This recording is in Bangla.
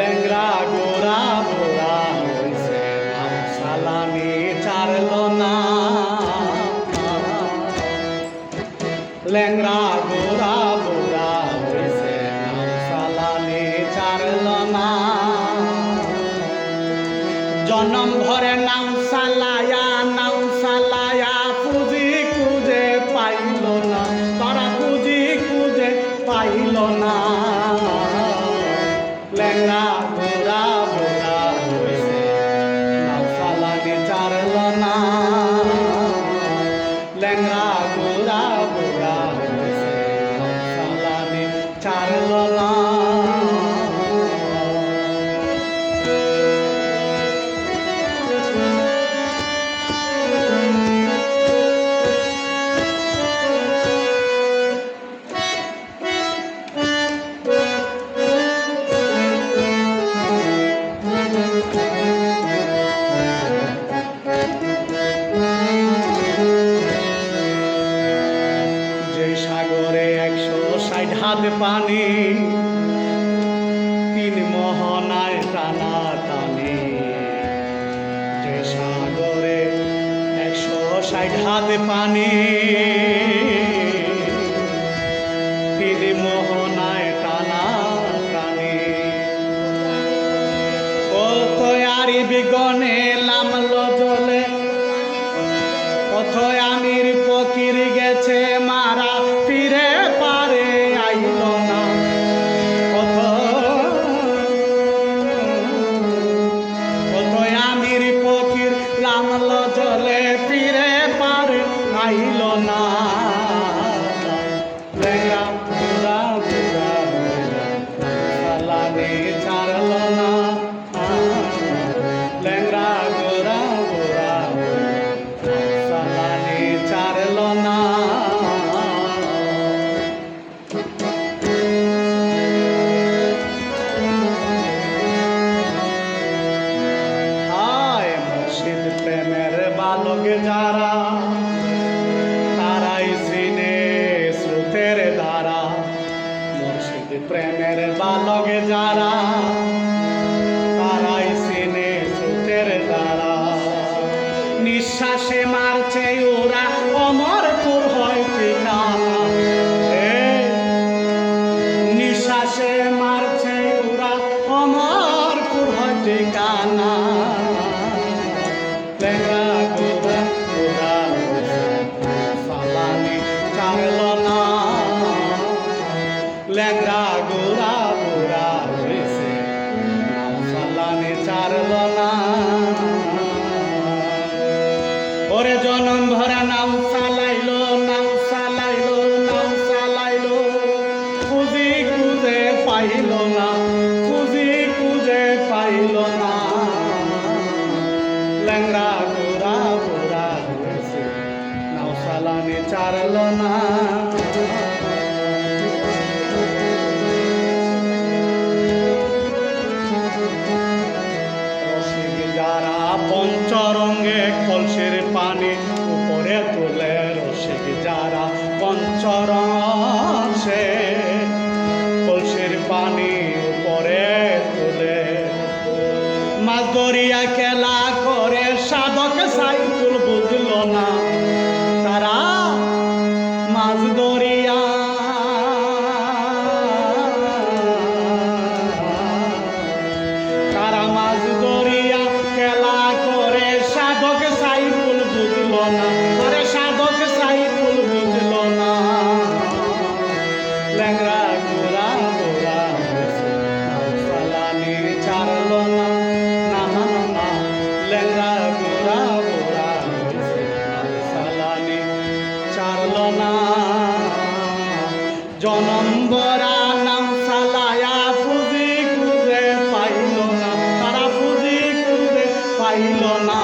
ল্যাংরা গোরা বোরা হইছে সালামি চারল না। ল্যাংরা গোরা বোরা হইছে সালামি না। জনম ভরে নাম সালায়া ষাট পানি। তিন মোহনায় টানা টানি। যে সাগরে একশো ষাট হাত পানি। টানা টানি। বিগনে আমির ফকির গেছে। নিঃশ্বাসে মারছে ওরা অমরপুর হয় ঠিকানা জনম ভরা নাম চালাইল নাম চালাইল নাম চালাইল। খুঁজি খুঁজে পাইল না, খুঁজি খুঁজে পাইল না। ল্যাংরা গোরা গোরা নাও চালানি চারল না। পঞ্চরসে কলসির পানি উপরে তুলে। মাছ দরিয়া খেলা করে সাধক সাইকুল বুঝল না। জনম গড়া নাম সালায়া পাইল না তারা ফুজি খুঁজে পাইল না।